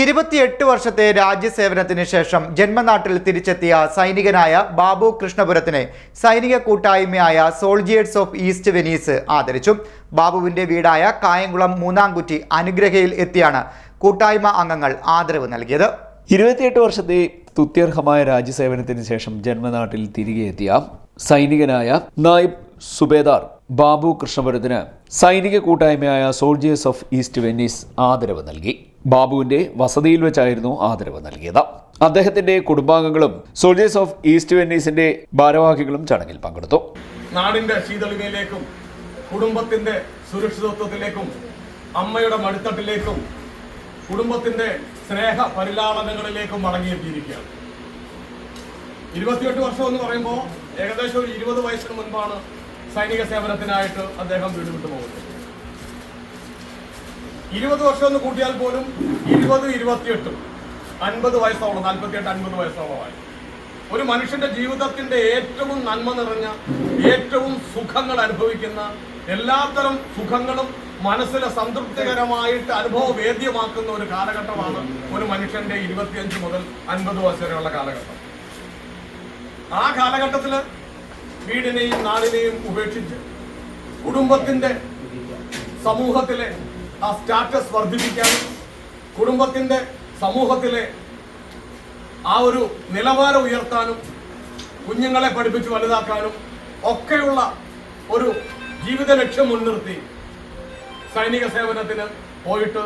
ഇരുപത്തിയെട്ട് വർഷത്തെ രാജ്യസേവനത്തിന് ശേഷം ജന്മനാട്ടിൽ തിരിച്ചെത്തിയ സൈനികനായ ബാബു കൃഷ്ണപുരത്തിനെ സൈനിക കൂട്ടായ്മയായ സോൾജിയേഴ്സ് ഓഫ് ഈസ്റ്റ് വെനീസ് ആദരിച്ചു. ബാബുവിന്റെ വീടായ കായംകുളം മൂന്നാംകുറ്റി അനുഗ്രഹയിൽ എത്തിയാണ് കൂട്ടായ്മ അംഗങ്ങൾ ആദരവ് നൽകിയത്. ഇരുപത്തിയെട്ട് വർഷത്തെ തുത്യർഹമായ രാജ്യസേവനത്തിന് ശേഷം ജന്മനാട്ടിൽ തിരികെ എത്തിയ സൈനികനായ നായിബ് സുബേദാർ ബാബു കൃഷ്ണപുരത്തിന് സൈനിക കൂട്ടായ്മയായ സോൾജിയേഴ്സ് ഓഫ് ഈസ്റ്റ് വെനീസ് ആദരവ് നൽകി. ബാബുവിന്റെ വസതിയിൽ വെച്ചായിരുന്നു ആദരവ് നൽകിയത്. അദ്ദേഹത്തിന്റെ കുടുംബാംഗങ്ങളും സോൾജേഴ്സ് ഓഫ് ഈസ്റ്റ് വെന്നീസിന്റെ ഭാരവാഹികളും ചടങ്ങിൽ പങ്കെടുത്തു. നാടിന്റെ ശീതളിമയിലേക്കും കുടുംബത്തിന്റെ സുരക്ഷിതത്വത്തിലേക്കും അമ്മയുടെ മടിത്തട്ടിലേക്കും കുടുംബത്തിന്റെ സ്നേഹ പരിലാളനകളിലേക്കും മടങ്ങിയെത്തിയിരിക്കുകയാണ്. ഇരുപത്തിയെട്ട് വർഷം എന്ന് പറയുമ്പോൾ ഏകദേശം ഒരു ഇരുപത് വയസ്സിന് മുൻപാണ് സൈനിക സേവനത്തിനായിട്ട് അദ്ദേഹം വീട് വിട്ടു പോകുന്നത് ഇരുപത് വർഷം ഒന്ന് കൂട്ടിയാൽ പോലും ഇരുപത് ഇരുപത്തിയെട്ടും. അൻപത് വയസ്സോളം നാൽപ്പത്തിയെട്ട് അൻപത് വയസ്സോളമായി. ഒരു മനുഷ്യന്റെ ജീവിതത്തിന്റെ ഏറ്റവും നന്മ നിറഞ്ഞ ഏറ്റവും സുഖങ്ങൾ അനുഭവിക്കുന്ന എല്ലാത്തരം സുഖങ്ങളും മനസ്സിലെ സംതൃപ്തികരമായിട്ട് അനുഭവവേദ്യമാക്കുന്ന ഒരു കാലഘട്ടമാണ് ഒരു മനുഷ്യന്റെ ഇരുപത്തിയഞ്ച് മുതൽ അൻപത് വയസ്സ് വരെയുള്ള കാലഘട്ടം. ആ കാലഘട്ടത്തിൽ വീടിനെയും നാടിനെയും ഉപേക്ഷിച്ച് കുടുംബത്തിന്റെ സമൂഹത്തിലെ ആ സ്റ്റാറ്റസ് വർദ്ധിപ്പിക്കാനും കുടുംബത്തിന്റെ സമൂഹത്തിലെ ആ ഒരു നിലവാരം ഉയർത്താനും കുഞ്ഞുങ്ങളെ പഠിപ്പിച്ച് വലുതാക്കാനും ഒക്കെയുള്ള ഒരു ജീവിത ലക്ഷ്യം മുൻനിർത്തി സൈനിക സേവനത്തിന് പോയിട്ട്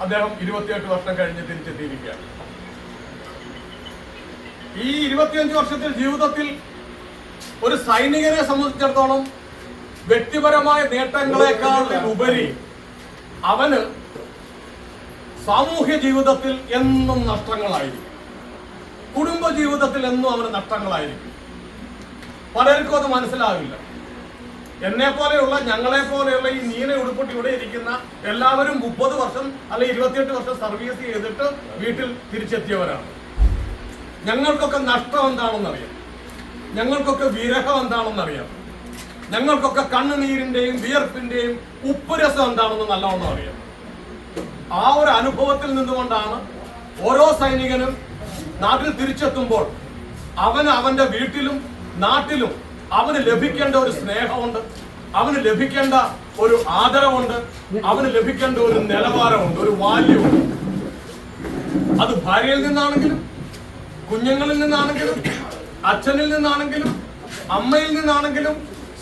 അദ്ദേഹം ഇരുപത്തിയെട്ട് വർഷം കഴിഞ്ഞ് തിരിച്ചെത്തിയിരിക്കുകയാണ്. ഈ ഇരുപത്തിയഞ്ച് വർഷത്തിൽ ജീവിതത്തിൽ ഒരു സൈനികനെ സംബന്ധിച്ചിടത്തോളം വ്യക്തിപരമായ നേട്ടങ്ങളെക്കാൾ ഉപരി അവന് സാമൂഹ്യ ജീവിതത്തിൽ എന്നും നഷ്ടങ്ങളായിരിക്കും. കുടുംബ ജീവിതത്തിൽ എന്നും അവന് നഷ്ടങ്ങളായിരിക്കും. പലർക്കും അത് മനസ്സിലാവില്ല. എന്നെ പോലെയുള്ള ഞങ്ങളെ പോലെയുള്ള ഈ നീല ഉടുപ്പിട്ട് ഇവിടെ ഇരിക്കുന്ന എല്ലാവരും മുപ്പത് വർഷം അല്ലെ ഇരുപത്തിയെട്ട് വർഷം സർവീസ് ചെയ്തിട്ട് വീട്ടിൽ തിരിച്ചെത്തിയവരാണ്. ഞങ്ങൾക്കൊക്കെ നഷ്ടം എന്താണെന്നറിയാം. ഞങ്ങൾക്കൊക്കെ വിരഹം എന്താണെന്നറിയാം. ഞങ്ങൾക്കൊക്കെ കണ്ണുനീരിന്റെയും വിയർപ്പിന്റെയും ഉപ്പുരസം എന്താണെന്ന് നല്ലവണ്ണം അറിയാം. ആ ഒരു അനുഭവത്തിൽ നിന്നുകൊണ്ടാണ് ഓരോ സൈനികനും നാട്ടിൽ തിരിച്ചെത്തുമ്പോൾ അവന് അവന്റെ വീട്ടിലും നാട്ടിലും അവന് ലഭിക്കേണ്ട ഒരു സ്നേഹമുണ്ട് അവന് ലഭിക്കേണ്ട ഒരു ആദരവുണ്ട് അവന് ലഭിക്കേണ്ട ഒരു നിലവാരമുണ്ട് ഒരു വാല്യമുണ്ട് അത് ഭാര്യയിൽ നിന്നാണെങ്കിലും കുഞ്ഞുങ്ങളിൽ നിന്നാണെങ്കിലും അച്ഛനിൽ നിന്നാണെങ്കിലും അമ്മയിൽ നിന്നാണെങ്കിലും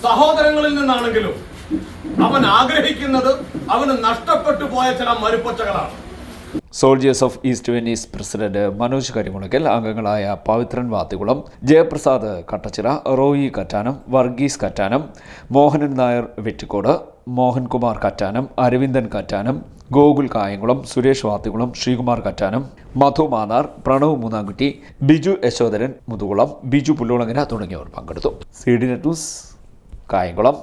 സഹോദരങ്ങളിൽ നിന്നാണെങ്കിലും അവൻ ആഗ്രഹിക്കുന്നത് അവന് നഷ്ടപ്പെട്ടു പോയ ചില മരുപ്പച്ചകളാണ്. Soldiers of East Venice president Manoj Karimunakkal അംഗങ്ങളായ പവിത്രൻ വാത്തികുളം ജയപ്രസാദ് കട്ടച്ചിറ റോയി കറ്റാനം വർഗീസ് കറ്റാനം മോഹനൻ നായർ വെറ്റിക്കോട് മോഹൻകുമാർ കറ്റാനം അരവിന്ദൻ കറ്റാനം ഗോകുൽ കായംകുളം സുരേഷ് വാത്തികുളം ശ്രീകുമാർ കറ്റാനം മധു മാന്നാർ പ്രണവ് മൂന്നാംകുട്ടി ബിജു യശോധരൻ മുതുകുളം ബിജു പുല്ലുളങ്ങന തുടങ്ങിയവർ പങ്കെടുത്തു. C D net news Kayamkulam